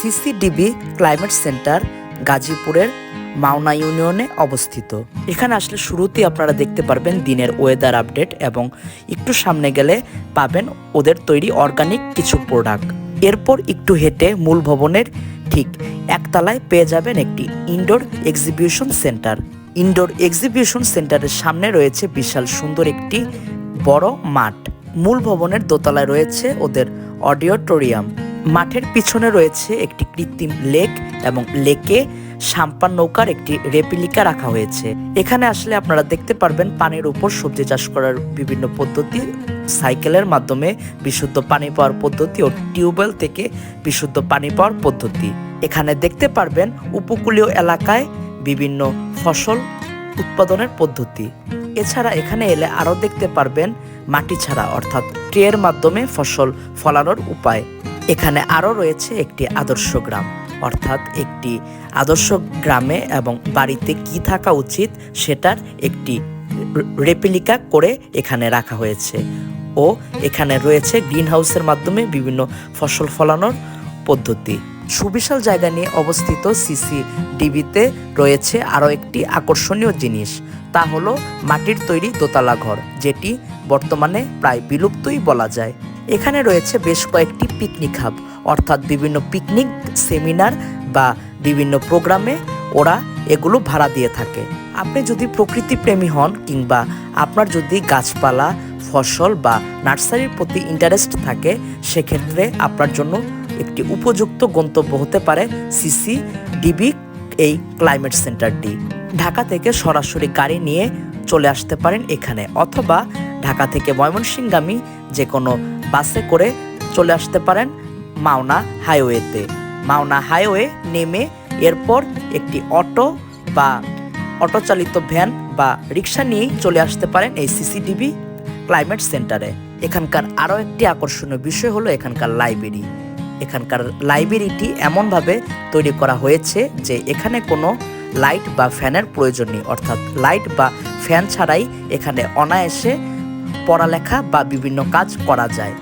CCDB climate centre গাজীপুরের মাওনা ইউনিয়নে অবস্থিত। এখানে আসলে শুরুতেই আপনারা দেখতে পারবেন দিনের ওয়েদার আপডেট এবং একটু সামনে গেলে পাবেন ওদের তৈরি অর্গানিক কিছু প্রোডাক্ট এরপর একটু হেঁটে মূল ভবনের ঠিক একতলায় পেয়ে যাবেন একটি indoor exhibition centre indoor exhibition সেন্টারের সামনে রয়েছে বিশাল সুন্দর একটি বড় মাঠ। মূল ভবনের দোতলায় রয়েছে ওদের অডিওটোরিয়াম মাঠের পিছনে রয়েছে একটি কৃত্রিম লেক এবং লেকে সাম্পান নৌকার একটি রেপ্লিকা রাখা হয়েছে। এখানে আসলে আপনারা দেখতে পারবেন পানির উপর সবজি চাষ করার বিভিন্ন পদ্ধতি, সাইকেলের মাধ্যমে বিশুদ্ধ পানি পাওয়ার পদ্ধতি ও টিউবওয়েল থেকে বিশুদ্ধ পানি পাওয়ার পদ্ধতি। এখানে দেখতে পারবেন উপকূলীয় এলাকায় বিভিন্ন ফসল উৎপাদনের পদ্ধতি। এছাড়া এখানে এলে আরও দেখতে পারবেন মাটি ছাড়া, অর্থাৎ ট্রের মাধ্যমে ফসল ফলানোর উপায়। এখানে আরও রয়েছে একটি আদর্শ গ্রাম। অর্থাৎ একটি আদর্শ গ্রামে এবং বাড়িতে কি থাকা উচিত সেটার একটি রেপ্লিকা করে এখানে রাখা হয়েছে। ও এখানে রয়েছে গ্রিন হাউসের মাধ্যমে বিভিন্ন ফসল ফলানোর পদ্ধতি। সুবিশাল জায়গা নিয়ে অবস্থিত সিসি ডিবিতে রয়েছে আরও একটি আকর্ষণীয় জিনিস। তা হলো মাটির তৈরি দোতলা ঘর, যেটি বর্তমানে প্রায় বিলুপ্তই বলা যায়। এখানে রয়েছে বেশ কয়েকটি পিকনিক হাব অর্থাৎ বিভিন্ন পিকনিক সেমিনার বা বিভিন্ন প্রোগ্রামে ওরা এগুলো ভাড়া দিয়ে থাকে। আপনি যদি প্রকৃতি প্রেমী হন কিংবা আপনার যদি গাছপালা, ফসল বা নার্সারির প্রতি ইন্টারেস্ট থাকে, সেক্ষেত্রে আপনার জন্য একটি উপযুক্ত গন্তব্য হতে পারে সিসি ডিবি এই ক্লাইমেট সেন্টারটি ঢাকা থেকে সরাসরি গাড়ি নিয়ে চলে আসতে পারেন এখানে, অথবা ঢাকা থেকে ময়মনসিংগামী যে কোনো বাসে করে চলে আসতে পারেন মাওনা হাইওয়েতে। মাওনা হাইওয়ে নেমে এরপর একটি অটো বা অটো চালিত ভ্যান বা রিক্সা নিয়েই চলে আসতে পারেন এই সিসিটিভি ক্লাইমেট সেন্টারে। এখানকার আরও একটি আকর্ষণীয় বিষয় হলো এখানকার লাইব্রেরি। এখানকার লাইব্রেরিটি এমনভাবে তৈরি করা হয়েছে যে এখানে কোনো লাইট বা ফ্যানের প্রয়োজন নেই। অর্থাৎ লাইট বা ফ্যান ছাড়াই এখানে অনায়াসে পড়ালেখা বা বিভিন্ন কাজ করা যায়।